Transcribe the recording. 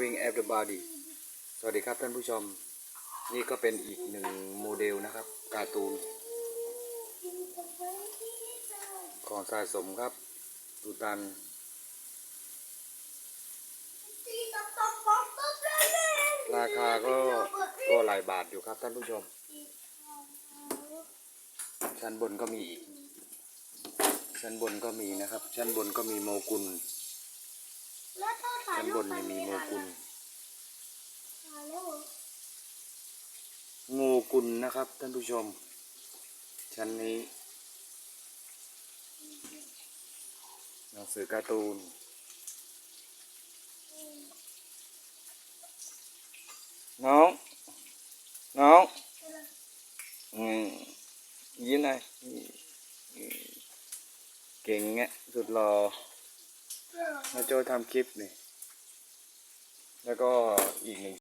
Having everybody สวัสดีครับท่านผู้ชม นี่ก็เป็นอีกหนึ่งโมเดลนะครับ การ์ตูน ของสะสมครับดูตัน ราคาก็ก็หลายบาทอยู่ครับท่านผู้ชม ชั้นบนก็มีอีก ชั้นบนก็มีนะครับ ชั้นบนก็มีโมกุล ชั้นบนยังมีโมกุลงูกุลนะครับ ท่านผู้ชม ชั้นนี้ หนังสือการ์ตูนน้อง น้องอืมยิ้มหน่อยอืมเก่งเงี้ยสุดรอ นาโจทำคลิปนี่ แล้วก็อีกหนึ่ง